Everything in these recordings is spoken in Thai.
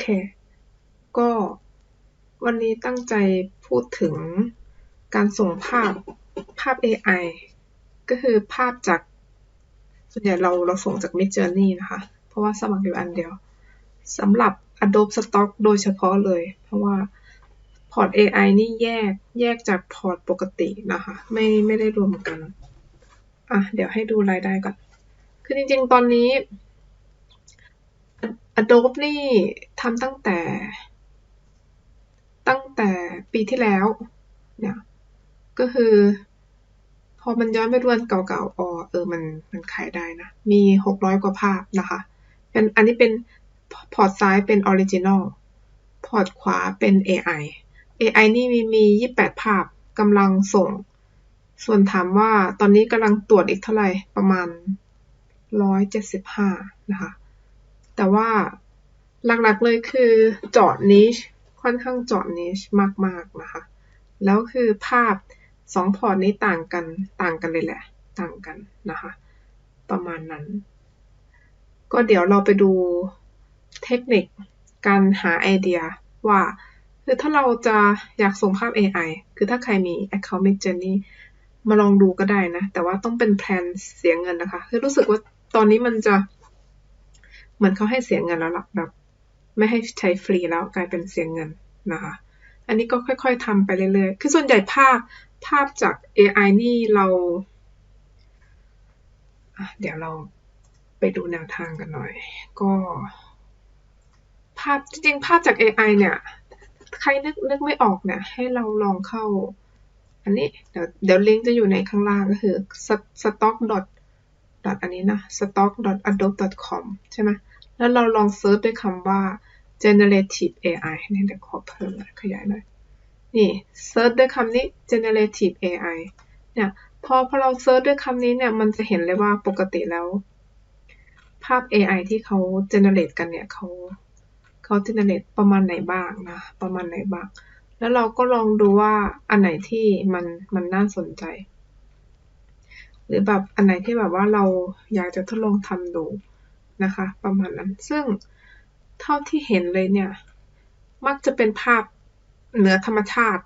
เค ก็วันนี้ตั้งใจพูดถึงการส่งภาพภาพ AI ก็คือภาพจาก ส่วนใหญ่เราเราส่งจาก Mid Journey นะคะ เพราะว่าสมัครอยู่อันเดียวสำหรับ Adobe Stock โดยเฉพาะเลย เพราะว่าพอร์ต AI นี่แยกแยกจากพอร์ตปกตินะคะ ไม่ไม่ได้รวมกัน อะ เดี๋ยวให้ดูรายได้ก่อน คือจริงๆ ตอนนี้ Adobe นี่ำตั้งแต่ ตั้งแต่ปีที่แล้ว เนี่ย ก็คือ พอมันย้อนไปดูอันเก่าๆ อ๋อ เออ มัน มันขายได้นะ มีหกร้อยกว่าภาพนะคะ เป็น อันนี้เป็น พอร์ตซ้ายเป็นออริจินอล พอร์ตขวาเป็น AI AI นี่มีมียี่แปดภาพกำลังส่ง ส่วนถามว่าตอนนี้กำลังตรวจอีกเท่าไหร่ ประมาณร้อยเจ็ดสิบห้านะคะ แต่ว่า หลักๆเลยคือเจาะนิชค่อนข้างเจาะนิชมากๆนะคะ แล้วคือภาพสองพอร์ตนี้ต่างกันต่างกันเลยแหละ ต่างกันนะคะ ประมาณนั้น ก็เดี๋ยวเราไปดูเทคนิคการหาไอเดียว่า คือถ้าเราจะอยากส่งภาพ AI คือถ้าใครมี Account Mid Journey มาลองดูก็ได้นะ แต่ว่าต้องเป็นแพลนเสียเงินนะคะ คือรู้สึกว่าตอนนี้มันจะ เหมือนเขาให้เสียเงินแล้วล่ะแบบ ไม่ให้ใช้ฟรีแล้วกลายเป็นเสียเงินนะคะ อันนี้ก็ค่อยๆทำไปเรื่อยๆ คือส่วนใหญ่ภาพภาพจาก AI นี่เราเดี๋ยวเราไปดูแนวทางกันหน่อย ก็ ภาพจริงๆภาพจาก AI เนี่ย ใครนึกนึกไม่ออกเนี่ย ให้เราลองเข้า อันนี้เดี๋ยวเดี๋ยวลิงก์จะอยู่ในข้างล่างก็คือ stock dot อันนี้นะ stock dot adobe com ใช่ไหม แล้วเราลองเซิร์ชด้วยคำว่า generative AI นี่เดี๋ยวขอเพิ่มขยายหน่อย นี่เซิร์ชด้วยคำนี้ generative AI เนี่ยพอพอเราเซิร์ชด้วยคำนี้เนี่ย มันจะเห็นเลยว่าปกติแล้ว ภาพ AI ที่เขา generate กันเนี่ยเขาเขา generate ประมาณไหนบ้างนะ ประมาณไหนบ้าง แล้วเราก็ลองดูว่าอันไหนที่มันมันน่าสนใจ หรือแบบอันไหนที่แบบว่าเราอยากจะทดลองทำดู นะคะ ประมาณนั้น ซึ่งเท่าที่เห็นเลยเนี่ย มักจะเป็นภาพเหนือธรรมชาติ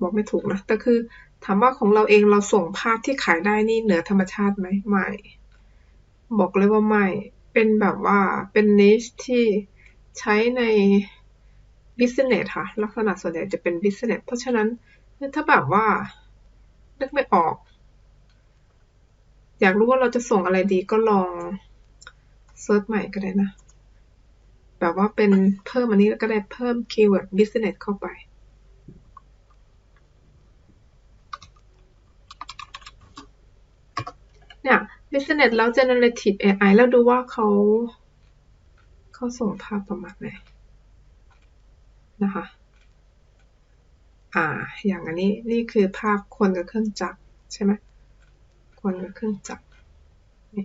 บอกไม่ถูกนะ แต่คือถามว่าของเราเองเราส่งภาพที่ขายได้นี่เหนือธรรมชาติไหมไม่ บอกเลยว่าไม่ เป็นแบบว่าเป็นนิชที่ใช้ใน business ค่ะ ลักษณะส่วนใหญ่จะเป็น business เพราะฉะนั้นถ้าแบบว่านึกไม่ออก อยากรู้ว่าเราจะส่งอะไรดีก็ลอง เซิร์ชใหม่ก็ได้นะ แบบว่าเป็นเพิ่มอันนี้ก็ได้เพิ่มคีย์เวิร์ด business เข้าไป เนี่ย business แล้ว generative AI แล้วดูว่าเขาเขาส่งภาพประมาณไหนนะคะ อ่า อย่างอันนี้นี่คือภาพคนกับเครื่องจักรใช่ไหมคนกับเครื่องจักรนี่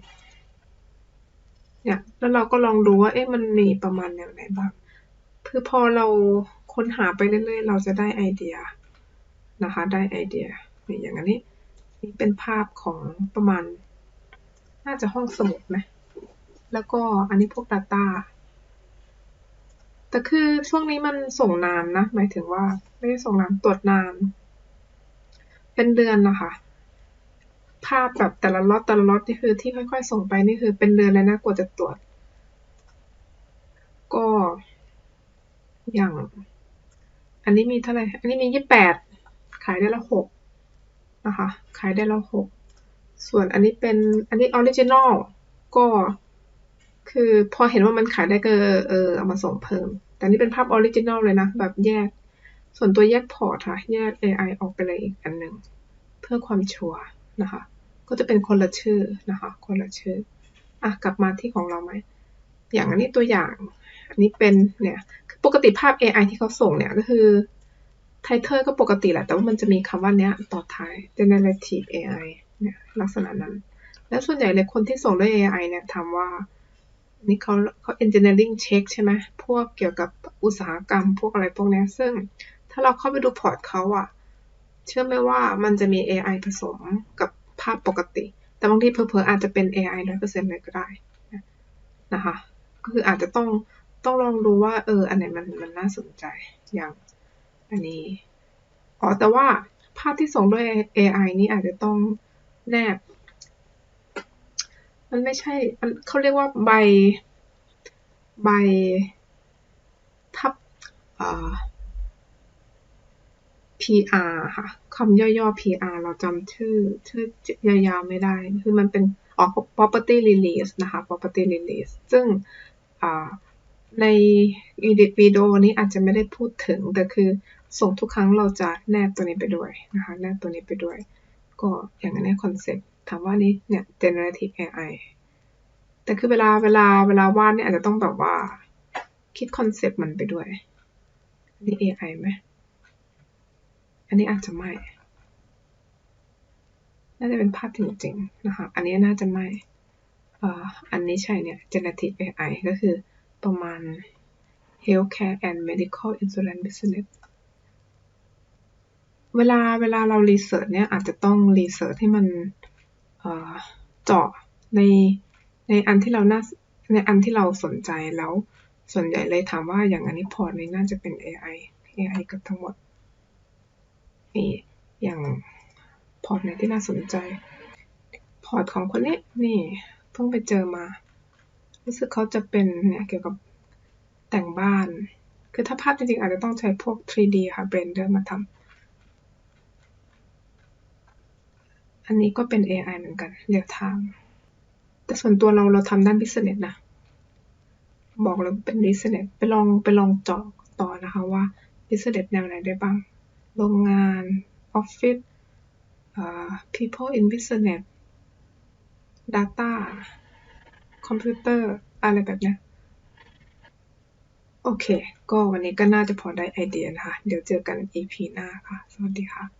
เนี่ย แล้วเราก็ลองดูว่า เอ๊ะ มันมีประมาณแนวไหนบ้าง คือพอเราค้นหาไปเรื่อยๆ เราจะได้ไอเดียนะคะ ได้ไอเดียนี่อย่างอันนี้ นี่เป็นภาพของประมาณ น่าจะห้องสมุดไหมแล้วก็อันนี้พวก Data แต่คือช่วงนี้มันส่งนานนะ หมายถึงว่าไม่ได้ส่งนานตรวจนาน เป็นเดือนนะคะ ภาพแบบแต่ละล็อตแต่ละล็อตนี่คือที่ค่อยๆ ส่งไปนี่คือเป็นเดือนเลยนะกว่าจะตรวจ ก็อย่าง อันนี้มีเท่าไหร่ อันนี้มียี่แปดขายได้ละหกนะคะ ขายได้ละหกส่วนอันนี้เป็นอันนี้ออริจินอลก็คือพอเห็นว่ามันขายได้ก็เออเอามาส่งเพิ่ม แต่นี่เป็นภาพออริจินอลเลยนะ แบบแยก ส่วนตัวแยกพอร์ตค่ะ แยก AI ออกไปเลยอีกอันหนึ่ง เพื่อความชัวร์นะคะ ก็จะเป็นคนละชื่อนะคะ คนละชื่ออะกลับมาที่ของเราไหม อย่างอันนี้ตัวอย่าง อันนี้เป็นเนี่ยคือปกติภาพ AI ที่เขาส่งเนี่ยก็คือไทเทอร์ก็ปกติแหละ แต่ว่ามันจะมีคำว่าเนี้ยต่อท้าย generative AI เนี่ยลักษณะนั้น แล้วส่วนใหญ่เลยคนที่ส่งด้วย AI เนี่ยถามว่านี่เขาเขา engineering check ใช่ไหมพวกเกี่ยวกับอุตสาหกรรม พวกอะไรพวกนี้ซึ่งถ้าเราเข้าไปดูพอร์ตเขาอะเชื่อไหมว่ามันจะมี AI ผสมกับ ภาพปกติ แต่บางทีเพอเพออาจจะเป็น AI ร้อยเปอร์เซ็นต์เลยก็ได้นะคะ ก็คืออาจจะต้องต้องลองดูว่าเอออันไหนมันมันน่าสนใจอย่างอันนี้ อ๋อ แต่ว่าภาพที่ส่งด้วย AI นี่อาจจะต้องแนบ มันไม่ใช่มันเขาเรียกว่าใบใบทับอ่า PR ค่ะ คำย่อๆ PR เราจำชื่อ ชื่อยาวๆไม่ได้ คือมันเป็นอ๋อ property release นะคะ property release ซึ่งในวิดีโอนี้อาจจะไม่ได้พูดถึง แต่คือส่งทุกครั้งเราจะแนบตัวนี้ไปด้วยนะคะ แนบตัวนี้ไปด้วย ก็อย่างนี้คอนเซ็ปต์ถามว่านี้เนี่ย generative AI แต่คือเวลาเวลาเวลาวาดเนี่ยอาจจะต้องแบบว่าคิดคอนเซ็ปต์มันไปด้วย นี่ AI ไหม อันนี้อาจจะไม่ น่าจะเป็นภาพจริงๆนะคะ อันนี้น่าจะไม่อันนี้ใช่เนี่ย generative AI ก็คือประมาณ healthcare and medical insurance business เวลาเวลาเรารีเสิร์ชเนี่ยอาจจะต้องรีเสิร์ชให้มันเจาะในในอันที่เราน่าในอันที่เราสนใจแล้วส่วนใหญ่เลยถามว่าอย่างอันนี้พอร์ตนี้น่าจะเป็น AI AI กับทั้งหมด นี่อย่างพอร์ตไหนที่น่าสนใจ พอร์ตของคนนี้นี่เพิ่งไปเจอมา รู้สึกเขาจะเป็นเนี่ยเกี่ยวกับแต่งบ้าน คือถ้าภาพจริงๆ อาจจะต้องใช้พวก 3D ค่ะ Blender มาทำ อันนี้ก็เป็น AI เหมือนกันเรียลไทม์แต่ส่วนตัวเราเราทำด้าน business นะ บอกเลยเป็น business ไปลองไปลองเจาะต่อนะคะว่า business แนวไหนได้บ้าง โรงงาน ออฟฟิศ people in business data คอมพิวเตอร์ อะไรแบบนี้โอเค ก็วันนี้ก็น่าจะพอได้ไอเดียนะคะ เดี๋ยวเจอกัน EP หน้าค่ะ สวัสดีค่ะ